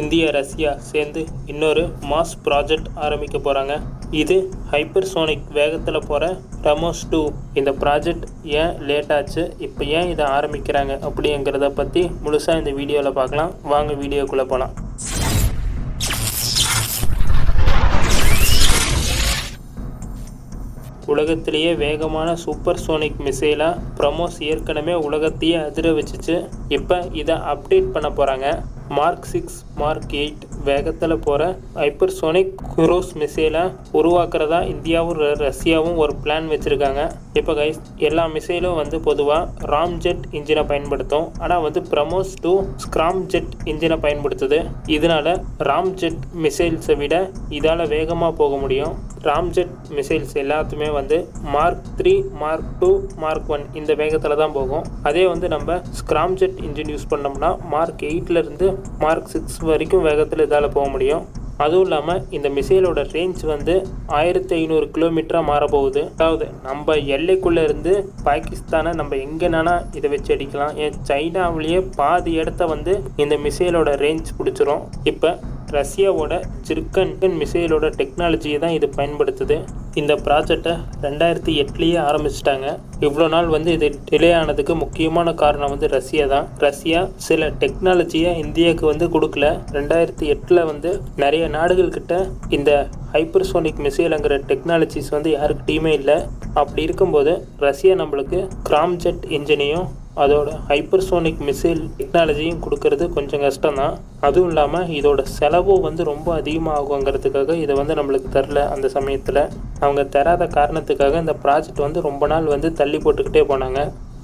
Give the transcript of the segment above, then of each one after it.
India Russia சேர்ந்து இன்னொரு mass project ஆரம்பிக்க போகிறாங்க இது ஹைப்பர்சோனிக் வேகத்தில் போகிற ரமோஸ் டூ. இந்த ப்ராஜெக்ட் ஏன் லேட் ஆச்சு? இப்போ ஏன் இதை ஆரம்பிக்கிறாங்க? அப்படிங்கிறத பற்றி முழுசாக இந்த வீடியோவில் பார்க்கலாம். வாங்க வீடியோக்குள்ளே போகலாம் உலகத்திலேயே வேகமான சூப்பர் சோனிக் மிசைலாக பிரமோஸ் ஏற்கனவே உலகத்தையே அதிர வச்சுச்சு. இப்போ இதை அப்டேட் பண்ண போகிறாங்க மார்க் சிக்ஸ் மார்க் எயிட் வேகத்தில் போகிற ஹைப்பர்சோனிக் குரோஸ் மிசைலை உருவாக்குறதா இந்தியாவும் ர- ரஷ்யாவும் ஒரு பிளான் வச்சுருக்காங்க. இப்போ கைஸ் எல்லா மிசைலும் வந்து பொதுவாக ராம் ஜெட் இன்ஜினை பயன்படுத்தும். ஆனால் வந்து பிரமோஸ் டூ ஸ்க்ராம் ஜெட் இன்ஜினை பயன்படுத்துது. இதனால ராம் ஜெட் மிசைல்ஸை விட இதால் வேகமாக போக முடியும். ராம்ஜெட் மிசைல்ஸ் எல்லாத்துமே வந்து mark three mark two mark one இந்த வேகத்தில் தான் போகும். அதே வந்து நம்ம ஸ்க்ராம்ஜெட் இன்ஜின் யூஸ் பண்ணோம்னா மார்க் எயிட்லேருந்து மார்க் சிக்ஸ் வரைக்கும் வேகத்தில் இதால் போக முடியும். அதுவும் இல்லாமல் இந்த மிசைலோட ரேஞ்ச் வந்து ஆயிரத்தி ஐநூறு கிலோமீட்டராக மாறப்போகுது. அதாவது நம்ம எல்லைக்குள்ளே இருந்து பாகிஸ்தானை நம்ம எங்கேனா இதை வச்சு அடிக்கலாம். ஏன் சைனாவிலேயே பாதி இடத்த வந்து இந்த மிசைலோட ரேஞ்ச் பிடிச்சிரும். இப்போ ரஷ்யாவோட ஜிர்கன் மிசைலோட டெக்னாலஜியை தான் இது பயன்படுத்துது. இந்த ப்ராஜெக்டை ரெண்டாயிரத்தி எட்டுலேயே ஆரம்பிச்சிட்டாங்க. இவ்வளோ நாள் வந்து இது டிலே ஆனதுக்கு முக்கியமான காரணம் வந்து ரஷ்யா தான். ரஷ்யா சில டெக்னாலஜியை இந்தியாவுக்கு வந்து கொடுக்கல. ரெண்டாயிரத்தி எட்டில் வந்து நிறைய நாடுகள்கிட்ட இந்த ஹைப்பர்சோனிக் மிசைலுங்கிற டெக்னாலஜிஸ் வந்து யாருக்கிட்டையுமே இல்லை. அப்படி இருக்கும்போது ரஷ்யா நம்மளுக்கு கிராம்ஜெட் இன்ஜினையும் அதோட ஹைப்பர்சோனிக் மிசைல் டெக்னாலஜியும் கொடுக்கறது கொஞ்சம் கஷ்டம்தான். அதுவும் இல்லாமல் இதோட செலவும் வந்து ரொம்ப அதிகமாகுங்கிறதுக்காக இதை வந்து நம்மளுக்கு தரல அந்த சமயத்தில். அவங்க தராத காரணத்துக்காக இந்த ப்ராஜெக்ட் வந்து ரொம்ப நாள் வந்து தள்ளி போட்டுக்கிட்டே போனாங்க.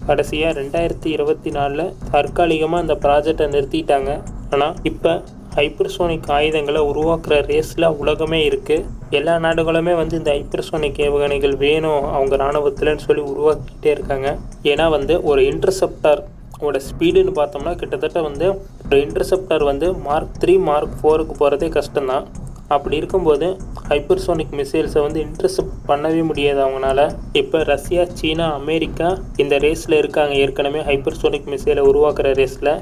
கடைசியாக ரெண்டாயிரத்தி இருபத்தி நாலில் தற்காலிகமாக இந்த ப்ராஜெக்டை நிறுத்திட்டாங்க. ஆனால் இப்போ ஹைப்பர்சோனிக் ஆயுதங்களை உருவாக்குற ரேஸில் உலகமே இருக்குது எல்லா நாடுகளுமே வந்து இந்த ஹைப்பர்சோனிக் ஏவுகணைகள் வேணும் அவங்க இராணுவத்தில்னு சொல்லி உருவாக்கிட்டே இருக்காங்க. ஏன்னா வந்து ஒரு இன்டர்செப்டர் ஓட ஸ்பீடுன்னு பார்த்தோம்னா கிட்டத்தட்ட வந்து ஒரு இன்டர்செப்டர் வந்து மார்க் த்ரீ மார்க் ஃபோருக்கு போகிறதே கஷ்டம்தான். அப்படி இருக்கும்போது ஹைப்பர்சோனிக் மிசைல்ஸை வந்து இன்டர்செப்ட் பண்ணவே முடியாது அவங்களால. இப்போ ரஷ்யா சீனா அமெரிக்கா இந்த ரேஸில் இருக்காங்க. ஏற்கனவே ஹைப்பர்சோனிக் மிசைலை உருவாக்குற ரேஸில்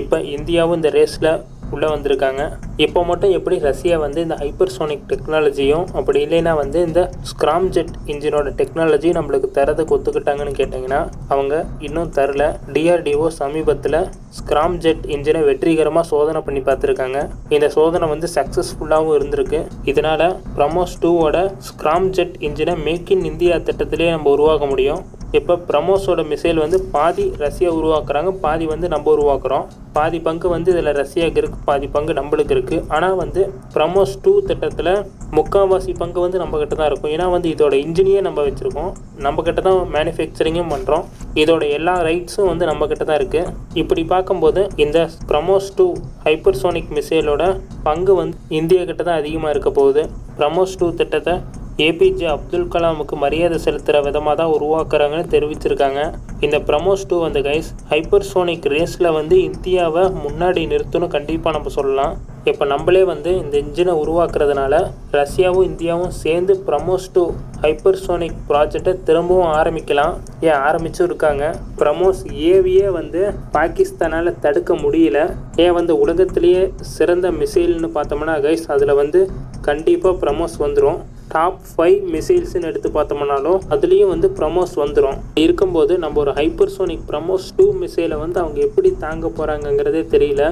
இப்போ இந்தியாவும் இந்த ரேஸில் உள்ளே வந்திருக்காங்க. இப்போ மட்டும் எப்படி ரஷ்யா வந்து இந்த ஹைப்பர்சோனிக் டெக்னாலஜியும் அப்படி இல்லைன்னா வந்து இந்த ஸ்க்ராம்ஜெட் இன்ஜினோட டெக்னாலஜி நம்மளுக்கு தரதுக்கு ஒத்துக்கிட்டாங்கன்னு கேட்டிங்கன்னா அவங்க இன்னும் தரல. டிஆர்டிஓ சமீபத்தில் ஸ்க்ராம்ஜெட் இன்ஜினை வெற்றிகரமாக சோதனை பண்ணி பார்த்துருக்காங்க. இந்த சோதனை வந்து சக்ஸஸ்ஃபுல்லாகவும் இருந்திருக்கு. இதனால் பிரமோஸ் டூவோட ஸ்க்ராம்ஜெட் இன்ஜினை மேக் இன் இந்தியா திட்டத்திலே நம்ம உருவாக்க முடியும். இப்போ பிரமோஸோட மிசைல் வந்து பாதி ரஷ்யா உருவாக்குறாங்க பாதி வந்து நம்ம உருவாக்குறோம். பாதி பங்கு வந்து இதில் ரஷ்யாவுக்கு இருக்குது பாதி பங்கு நம்மளுக்கு இருக்குது ஆனால் வந்து பிரமோஸ் டூ திட்டத்தில் முக்கால்வாசி பங்கு வந்து நம்ம தான் இருக்கும். ஏன்னா வந்து இதோட இன்ஜினியே நம்ம வச்சுருக்கோம். நம்ம கிட்ட தான் மேனுஃபேக்சரிங்கும் பண்ணுறோம் இதோட எல்லா ரைட்ஸும் வந்து நம்மக்கிட்ட தான் இருக்குது இப்படி பார்க்கும்போது இந்த பிரமோஸ் டூ ஹைப்பர்சோனிக் மிசைலோட பங்கு வந்து இந்தியா கிட்ட தான் அதிகமாக இருக்க போகுது. பிரமோஸ் டூ திட்டத்தை ஏபிஜே அப்துல் கலாமுக்கு மரியாதை செலுத்துகிற விதமாக தான் உருவாக்குறாங்கன்னு தெரிவிச்சிருக்காங்க. இந்த ப்ரமோஸ் டூ வந்து கைஸ் ஹைப்பர்சோனிக் ரேஸில் வந்து இந்தியாவை முன்னாடி நிறுத்தணும் கண்டிப்பாக நம்ம சொல்லலாம். இப்போ நம்மளே வந்து இந்த இன்ஜினை உருவாக்குறதுனால ரஷ்யாவும் இந்தியாவும் சேர்ந்து ப்ரமோஸ் டூ ஹைப்பர்சோனிக் ப்ராஜெக்டை திரும்பவும் ஆரம்பிக்கலாம். ஏன் ஆரம்பிச்சும் இருக்காங்க. ப்ரமோஸ் ஏவியே வந்து பாகிஸ்தானால் தடுக்க முடியல. ஏன் வந்து உலகத்திலேயே சிறந்த மிசைல்னு பார்த்தோம்னா கைஸ் அதில் வந்து கண்டிப்பாக ப்ரமோஸ் வந்துடும் டாப் ஃபைவ் மிசைல்ஸ்னு எடுத்து பார்த்தோம்னாலும் அதுலேயும் வந்து ப்ரமோஸ் வந்துடும் இருக்கும்போது நம்ம ஒரு ஹைப்பர்சோனிக் ப்ரமோஸ் டூ மிசைலை வந்து அவங்க எப்படி தாங்க போகிறாங்கங்கிறதே தெரியல.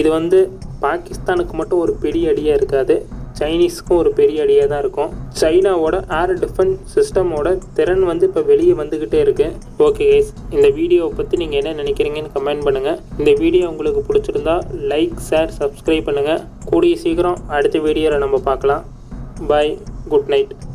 இது வந்து பாகிஸ்தானுக்கு மட்டும் ஒரு பெரிய அடியாக இருக்காது. சைனீஸ்க்கும் ஒரு பெரிய அடியாக தான் இருக்கும். சைனாவோட ஏர் டிஃபென்ஸ் சிஸ்டமோட திறன் வந்து இப்போ வெளியே வந்துக்கிட்டே இருக்கு. ஓகே கைஸ் இந்த வீடியோவை பற்றி நீங்கள் என்ன நினைக்கிறீங்கன்னு கமெண்ட் பண்ணுங்கள் இந்த வீடியோ உங்களுக்கு பிடிச்சிருந்தா லைக் ஷேர் சப்ஸ்கிரைப் பண்ணுங்கள் கூடிய சீக்கிரம் அடுத்த வீடியோவில் நம்ம பார்க்கலாம். பாய் good night.